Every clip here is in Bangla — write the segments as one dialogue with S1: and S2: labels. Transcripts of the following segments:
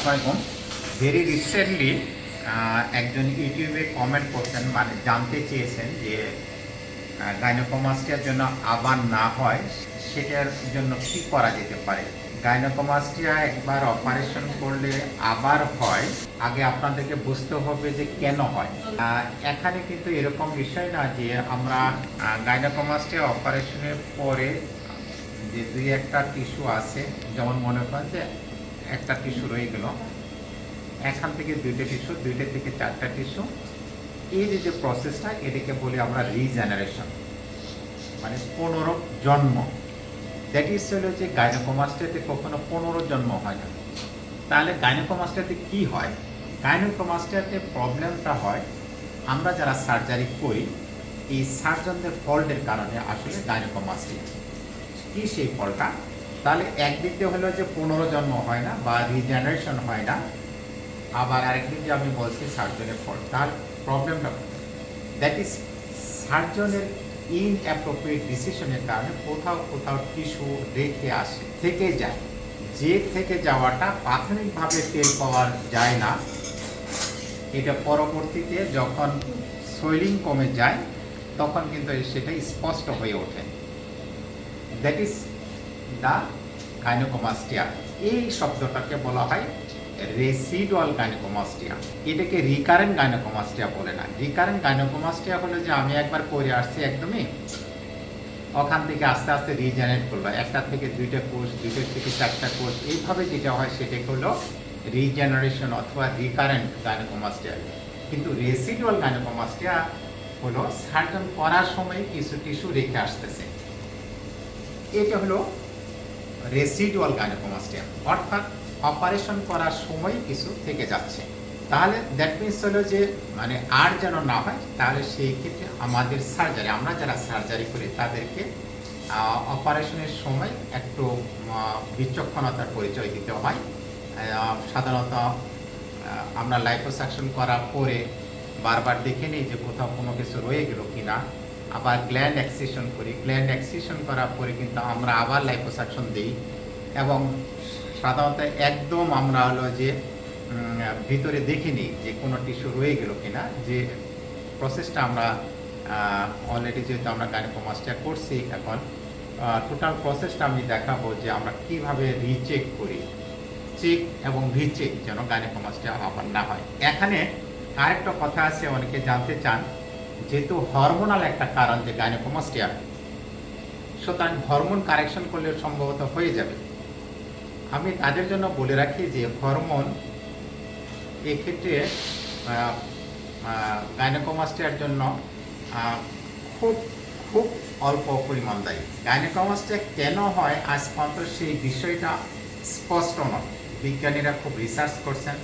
S1: আসসালামাইকুম ভেরি রিসেন্টলি একজন ইউটিউবে কমেন্ট করছেন মানে জানতে চেয়েছেন যে গাইনোকোমাস্টিয়ার জন্য আবার না হয়, সেটার জন্য কি করা যেতে পারে? গাইনোকোমাস্টিয়া একবার অপারেশন করলে আবার হয়, আগে আপনাদেরকে বুঝতে হবে যে কেন হয়। এখানে কিন্তু এরকম বিষয় না যে আমরা গাইনোকোমাস্টিয়া অপারেশনের পরে যে দুই একটা টিস্যু আছে, যেমন মনে করেন যে একটা টিস্যু রয়ে গেল। এখান থেকে দুইটা টিস্যু দুইটা থেকে চারটা টিস্যু এই যে প্রসেসটা এটাকে বলি আমরা রিজেনারেশন মানে পনেরো জন্ম। দ্যাট ইজ হলো যে গাইনোকোমাস্টাতে কখনো পনেরো জন্ম হয় না। তাহলে গাইনোকোমাস্টাতে কি হয়? গাইনোকোমাস্টাতে প্রবলেমটা হয়, আমরা যারা সার্জারি করি, এই সার্জনদের ফল্টের কারণে আসলে গাইনোকোমাস্টিয়া কি সেই ফলটা তাহলে একদিক দিয়ে হলো যে পুনর্জন্ম হয় না বা রিজেনারেশন হয় না, আবার আরেকদিক দিয়ে আমি বলছি সার্জনের ফল। তার প্রবলেমটা দ্যাট ইজ সার্জনের ইন অ্যাপ্রোপ্রিয়েট ডিসিশনের কারণে কোথাও কোথাও টিস্যু রেখে আসে, থেকে যায়। যে থেকে যাওয়াটা প্রাথমিকভাবে টের পাওয়া যায় না। এটা পরবর্তীতে যখন সোয়েলিং কমে যায়, তখন কিন্তু সেটা স্পষ্ট হয়ে ওঠে। That is the gynaecomastia. এই শব্দটাকে বলা হয় রেসিডুয়াল গাইনোকোমাস্টিয়া। এটাকে রিকারেন্ট গাইনোকোমাস্টিয়া বলে না। রিকারেন্ট গাইনোকোমাস্টিয়া হলো যে আমি একবার করে আসছি একদমই ওখান থেকে আস্তে আস্তে রিজেনারেট করল। একটা থেকে দুইটা কোষ দুইটা থেকে চারটা কোষ এইভাবে যেটা হয় সেটাকে হলো রিজেনারেশন অথবা রিকারেন্ট গাইনোকোমাস্টিয়া। কিন্তু রেসিডুয়াল গাইনোকোমাস্টিয়া হলো সার্জন করার সময় কিছু টিস্যু রেখে আসতেছে। এটা হলো রেসিডুয়াল গাইনোকোমাস্টিয়া অর্থাৎ অপারেশন করার সময় কিছু থেকে যাচ্ছে। তাহলে দ্যাট মিনস হলো যে মানে আর যেন না হয়, তাহলে সেই ক্ষেত্রে আমাদের সার্জারি আমরা যারা সার্জারি করি, তাদেরকে অপারেশনের সময় একটু বিচক্ষণতার পরিচয় দিতে হয়। সাধারণত আমরা লাইফোসাকশন করার পরে বারবার দেখে নিই যে কোথাও কোনো কিছু রয়ে গেল কিনা। আবার গ্ল্যান্ড অ্যাক্সিশন করি। গ্ল্যান্ড অ্যাক্সিশন করার পরে কিন্তু আমরা আবার লাইফোসাকশন দিই এবং সাধারণত একদম আমরা হলো যে ভিতরে দেখে নিই যে কোনো টিস্যু রয়ে গেল কিনা। যে প্রসেসটা আমরা অলরেডি যেহেতু আমরা গাইনোকোমাস্টার করছি এখন টোটাল প্রসেসটা আমি দেখাবো যে আমরা কীভাবে রিচেক করি। চেক এবং রিচেক যেন গাইনোকোমাস্টিয়া আবার না হয়। এখানে আরেকটা কথা আছে, অনেকে জানতে চান। যেহেতু হরমোনাল একটা কারণ যে গাইনোকোমাস্টিয়া সুতরাং হরমোন কারেকশন করলে সম্ভবত হয়ে যাবে। আমি তাদের জন্য বলে রাখি যে হরমোন এক্ষেত্রে গাইনোকোমাস্টিয়ার জন্য খুব খুব অল্প পরিমাণ দায়ী। গাইনোকোমাস্টিয়া কেন হয় আজ পর্যন্ত সেই বিষয়টা স্পষ্ট নয়। বিজ্ঞানীরা খুব রিসার্চ করছেন।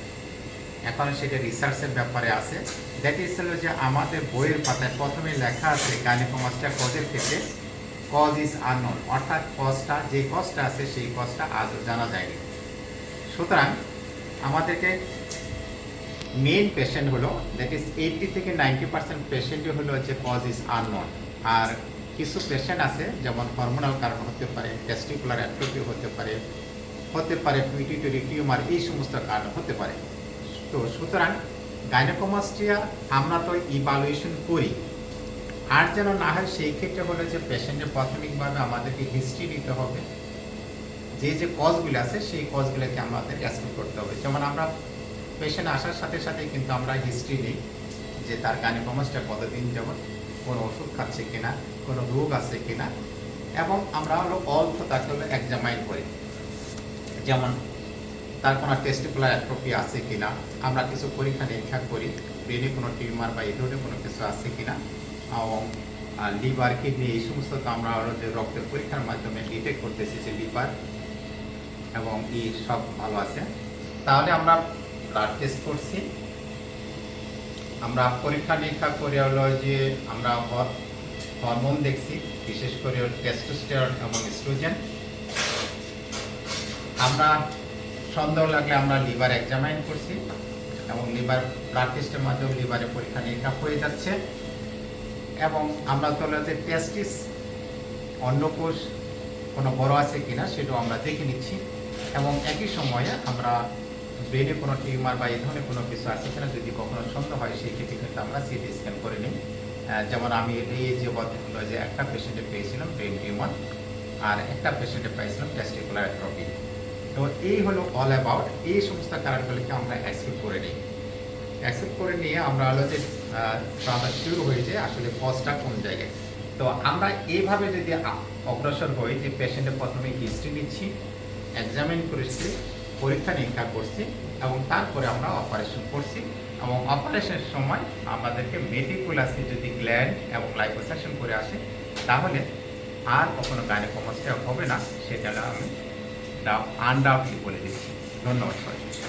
S1: এখন সেটা রিসার্চের ব্যাপারে আছে। দ্যাট ইজ হলো যে আমাদের বইয়ের পাতায় প্রথমে লেখা আছে গাইনোকোমাস্টিয়া কজের ক্ষেত্রে কজ ইজ আননোন অর্থাৎ কজটা যে কজটা আছে সেই কজটা আজও জানা যায়নি। সুতরাং আমাদেরকে মেন পেশেন্ট হলো দ্যাট ইজ এইটটি থেকে নাইনটি পার্সেন্ট পেশেন্টই হলো যে কজ ইজ আননোন আর কিছু পেশেন্ট আছে, যেমন হরমোনাল কারণ হতে পারে টেস্টিকুলার অ্যাট্রোপি হতে পারে হতে পারে পিউটিটরি টিউমার এই সমস্ত কারণ হতে পারে। তো সুতরাং গাইনোকোমাস্টিয়া আমরা তো ইভালুয়েশন করি। আর যেন না হয় সেই ক্ষেত্রে হলো যে পেশেন্টের প্রাথমিকভাবে আমাদেরকে হিস্ট্রি দিতে হবে। যে যে কজগুলো আছে, সেই কজগুলোকে আমাদের অ্যাসপেক্ট করতে হবে। যেমন আমরা পেশেন্ট আসার সাথে সাথে কিন্তু আমরা হিস্ট্রি নিই যে তার গাইনোকোমাসটা কতদিন যেমন কোনো ওষুধ খাচ্ছে কিনা, কোনো রোগ আছে কিনা। এবং আমরা হলো অল্প তাকে হলো এক্সামাইন করি। যেমন তার কোনো টেস্টিকুলার অ্যাট্রোপি আছে কিনা, আমরা কিছু পরীক্ষা নিরীক্ষা করি ব্রেনে কোনো টিউমার বা ধরনের কোনো কিছু আছে কিনা, এবং লিভার কিডনি এই সমস্ত তো আমরা হলো যে রক্তের পরীক্ষার মাধ্যমে ডিটেক্ট করতেছি যে লিভার এবং ই সব ভালো আছে। তাহলে আমরা ব্লাড টেস্ট করছি। আমরা পরীক্ষা নিরীক্ষা করে হলো যে আমরা হরমোন দেখছি, বিশেষ করে টেস্টোস্টেরন এবং স্ট্রোজেন আমরা সন্দেহ লাগলে আমরা লিভার এক্সামাইন করছি এবং লিভার ব্লাড টেস্টের মাধ্যমে লিভারে পরীক্ষা নিরীক্ষা হয়ে যাচ্ছে। এবং আমরা তো হলো যে টেস্টিস অন্নকোষ কোনো বড় আছে কিনা সেটাও আমরা দেখে নিচ্ছি। এবং একই সময়ে আমরা ব্রেনে কোনো টিউমার বা এই ধরনের কোনো কিছু আছে কিনা যদি কখনো সন্দেহ হয়, সেই ক্ষেত্রে কিন্তু আমরা সিটি স্ক্যান করে নিই। যেমন আমি এই যে হলো যে একটা পেশেন্টে পেয়েছিলাম ব্রেন টিউমার আর একটা পেশেন্টে পেয়েছিলাম টেস্টিকুলার অ্যাট্রফি তো এই হলো অল অ্যাবাউট এই সমস্ত কারণগুলিকে আমরা অ্যাকসেপ্ট করে নিই। অ্যাকসেপ্ট করে নিয়ে আমরা হলো যে শিওর হই যে আসলে কজটা কোন জায়গায়। তো আমরা এইভাবে যদি অগ্রসর হই যে পেশেন্টের প্রথমে হিস্ট্রি নিচ্ছি এক্সামিন করেছি, পরীক্ষা নিরীক্ষা করছি এবং তারপরে আমরা অপারেশন করছি এবং অপারেশনের সময় আমাদেরকে মেটিকুলাসলি যদি গ্ল্যান্ড এবং লাইপোসেকশন করে আসে, তাহলে আর কখনো গাইনোকমাস্টিয়া হবে না, সেটা আমি আনডাউটলি বলে দিচ্ছি। ধন্যবাদ সবাইকে।